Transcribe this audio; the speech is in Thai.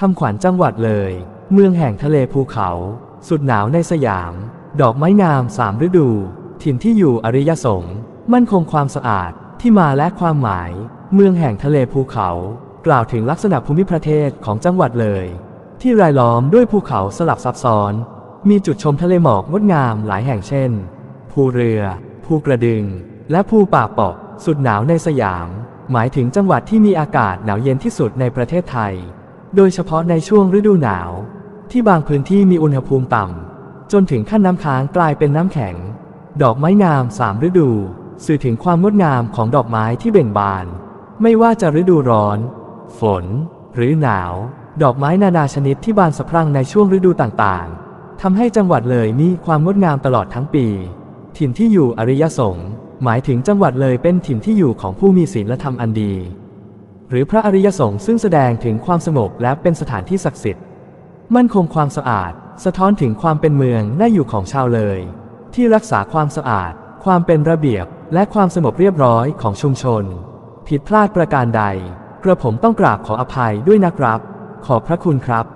คำขวัญจังหวัดเลย เมืองแห่งทะเลภูเขา สุดหนาวในสยาม ดอกไม้งามสามฤดู ถิ่นที่อยู่อริยสงฆ์มั่นคงความสะอาดที่มาและความหมาย เมืองแห่งทะเลภูเขา กล่าวถึงลักษณะภูมิประเทศของจังหวัดเลย ที่รายล้อมด้วยภูเขาสลับซับซ้อน มีจุดชมทะเลหมอกงดงามหลายแห่งเช่น ภูเรือ ภูกระดึง และภูป่าปาะสุดหนาวในสยาม หมายถึงจังหวัดที่มีอากาศหนาวเย็นที่สุดในประเทศไทย โดยเฉพาะในช่วงฤดูหนาว ที่บางพื้นที่มีอุณหภูมิต่ำ จนถึงขั้นน้ำค้างกลายเป็นน้ำแข็ง ดอกไม้งามสามฤดู สื่อถึงความงดงามของดอกไม้ที่เบ่งบาน ไม่ว่าจะฤดูร้อน ฝน หรือหนาว ดอกไม้นานาชนิดที่บานสะพรั่งในช่วงฤดูต่างๆทำให้จังหวัดเลยมีความงดงามตลอดทั้งปี ถิ่นที่อยู่อริยสงฆ์หมายถึงจังหวัดเลยเป็นถิ่นที่อยู่ของผู้มีศีลธรรมอันดี หรือพระอริยสงฆ์ซึ่งแสดงถึงความสงบและเป็นสถานที่ศักดิ์สิทธิ์ มั่นคงความสะอาด สะท้อนถึงความเป็นเมืองน่าอยู่ของชาวเลย ที่รักษาความสะอาด ความเป็นระเบียบ และความสงบเรียบร้อยของชุมชน ผิดพลาดประการใด กระผมต้องกราบขออภัยด้วยนะครับ ขอบพระคุณครับ